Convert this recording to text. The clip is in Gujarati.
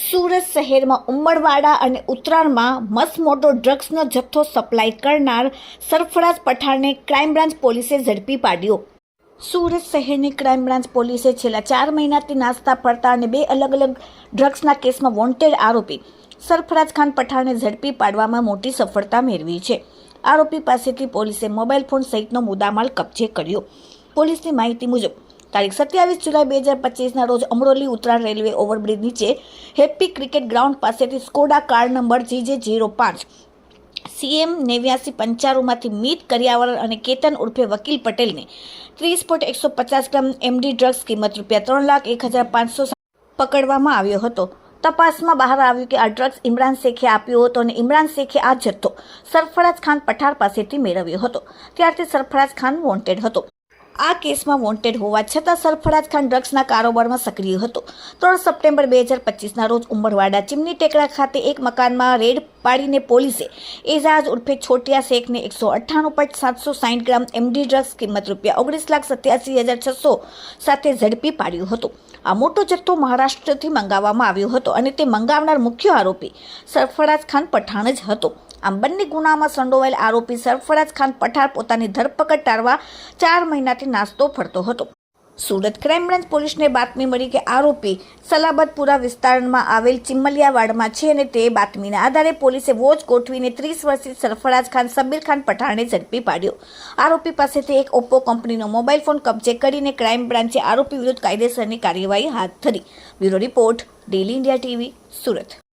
સુરત શહેરમાં ઉમરવાડા અને ઉત્તરાયણમાં મસમોટો ડ્રગ્સનો જથ્થો સપ્લાય કરનાર સરફરાજ પઠાણને ક્રાઇમ બ્રાન્ચ પોલીસે ઝડપી પાડ્યો. સુરત શહેરની ક્રાઇમ બ્રાન્ચ પોલીસે છેલ્લા ચાર મહિનાથી નાસ્તા, ફરતા અને બે અલગ અલગ ડ્રગ્સના કેસમાં વોન્ટેડ આરોપી સરફરાજ ખાન પઠાણને ઝડપી પાડવામાં મોટી સફળતા મેળવી છે. આરોપી પાસેથી પોલીસે મોબાઈલ ફોન સહિતનો મુદ્દામાલ કબજે કર્યો. પોલીસની માહિતી મુજબ તારીખ સત્યાવીસ જુલાઈ બે હજાર પચીસના રોજ અમરોલી ઉત્તરાયણ રેલવે ઓવરબ્રિજ નીચે હેપ્પી ક્રિકેટ ગ્રાઉન્ડ પાસેથી Skoda car number G J zero પાંચ. સીએમ નેવ્યાસી પંચાણુંમાંથી મીત કરિયાવર અને કેતન ઉર્ફે વકીલ પટેલને ત્રીસ પોઈન્ટ એકસો પચાસ ગ્રામ એમડી ડ્રગ્સ કિંમત રૂપિયા ત્રણ લાખ એક હજાર પાંચસો પકડવામાં આવ્યો હતો. તપાસમાં બહાર આવ્યું કે આ ડ્રગ્સ ઇમરાન શેખે આપ્યો હતો અને ઇમરાન શેખે આ જથ્થો સરફરાજ ખાન પઠાર પાસેથી મેળવ્યો હતો. ત્યારથી સરફરાજ ખાન વોન્ટેડ હતો. આ કેસમાં વોન્ટેડ હોવા છતાં સરફરાજ ખાન ડ્રગ્સના કારોબારમાં સક્રિય હતો. ત્રણ સપ્ટેમ્બર બે હજાર પચીસના રોજ ઉમરવાડા ચીમની ટેકરા ખાતે એક મકાનમાં રેડ પાડીને પોલીસે એઝાજ ઉર્ફે છોટિયા શેખને એકસો અઠ્ઠાણું પોઈન્ટ સાતસો સાઠ ગ્રામ એમડી ડ્રગ્સ કિંમત રૂપિયા ઓગણીસ લાખ સત્યાસી હજાર છસો સાથે ઝડપી પાડ્યો હતો. આ મોટો જથ્થો મહારાષ્ટ્રથી મંગાવવામાં આવ્યો હતો અને તે મંગાવનાર મુખ્ય આરોપી સરફરાજ ખાન પઠાણ જ હતો. આમ બંને ગુનામાં સંડોવાયેલ આરોપી સરફરાજ ખાન પઠાર પોતાની ધરપકડ ટાળવા ચાર મહિનાથી નાસ્તો ફરતો હતો. સુરત ક્રાઇમ બ્રાન્ચ પોલીસને બાતમી મળી કે આરોપી સલાબતપુરા વિસ્તારમાં આવેલ ચિમ્મલિયાવાડમાં છે અને તે બાતમીના આધારે પોલીસે વોચ ગોઠવીને ત્રીસ વર્ષીય સરફરાજ ખાન, સબીર ખાન પઠાણને ઝડપી પાડ્યો. આરોપી પાસેથી એક ઓપ્પો કંપનીનો મોબાઈલ ફોન કબજે કરીને ક્રાઇમ બ્રાન્ચે આરોપી વિરુદ્ધ કાયદેસરની કાર્યવાહી હાથ ધરી. Bureau report daily India TV Surat.